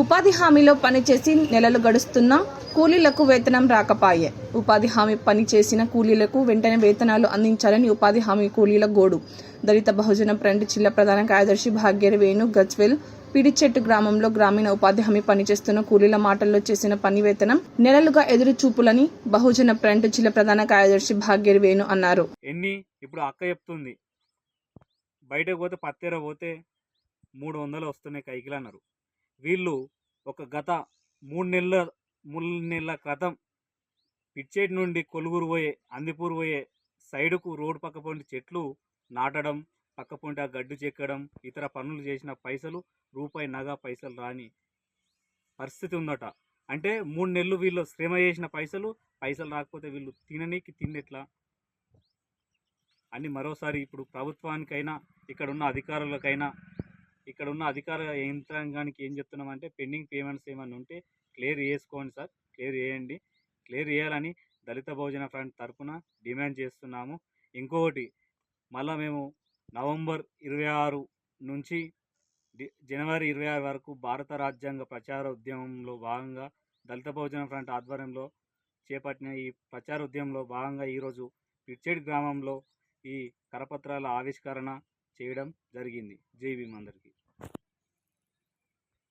ఉపాధి హామీలో పనిచేసి నెలలు గడుస్తున్నా కూలీలకు వేతనం రాకపాయే. ఉపాధి హామీ పని చేసిన కూలీలకు వెంటనే వేతనాలు అందించాలని ఉపాధి హామీ కూలీల గోడు. దళిత బహుజన ఫ్రంట్ జిల్లా ప్రధాన కార్యదర్శి భాగ్యర్ వేణు గజ్వెల్ పిడిచెట్టు గ్రామంలో గ్రామీణ ఉపాధి హామీ పనిచేస్తున్న కూలీల మాటల్లో చేసిన పని వేతనం నెలలుగా ఎదురు చూపులని బహుజన ఫ్రంట్ జిల్లా ప్రధాన కార్యదర్శి భాగ్యర్ వేణు అన్నారు. ఎన్ని? ఇప్పుడు అక్క చెప్తుంది. బయటకు పోతే పత్తేర పోతే మూడు వందలు వస్తున్నాయి కైకిలు అన్నారు వీళ్ళు ఒక గత మూడు నెలల మూడు నెలల క్రితం పిచ్చేటి నుండి కొలుగురు పోయే అందిపూర్ పోయే సైడుకు రోడ్డు పక్క పొంటి చెట్లు నాటడం పక్క పొంటి ఆ గడ్డు చెక్కడం ఇతర పనులు చేసిన పైసలు రూపాయి నగ పైసలు రాని పరిస్థితి ఉందట. అంటే మూడు నెలలు వీళ్ళు శ్రమ చేసిన పైసలు పైసలు రాకపోతే వీళ్ళు తిననీకి తిండెట్లా? అని మరోసారి ఇప్పుడు ప్రభుత్వానికైనా ఇక్కడ ఉన్న అధికారులకైనా ఇక్కడ ఉన్న అధికార యంత్రాంగానికి ఏం చెప్తున్నామంటే పెండింగ్ పేమెంట్స్ ఏమైనా ఉంటే క్లియర్ చేసుకోండి సార్ క్లియర్ చేయండి. క్లియర్ చేయాలని దళిత భోజన ఫ్రంట్ తరఫున డిమాండ్ చేస్తున్నాము. ఇంకొకటి మళ్ళా మేము నవంబర్ ఇరవై ఆరు నుంచి జనవరి ఇరవై ఆరు వరకు భారత రాజ్యాంగ ప్రచార ఉద్యమంలో భాగంగా దళిత భోజన ఫ్రంట్ ఆధ్వర్యంలో చేపట్టిన ఈ ప్రచార ఉద్యమంలో భాగంగా ఈరోజు పిడ్చేడ్ గ్రామంలో ఈ కరపత్రాల ఆవిష్కరణ చేయడం జరిగింది. జై భీమ్ అందరికీ.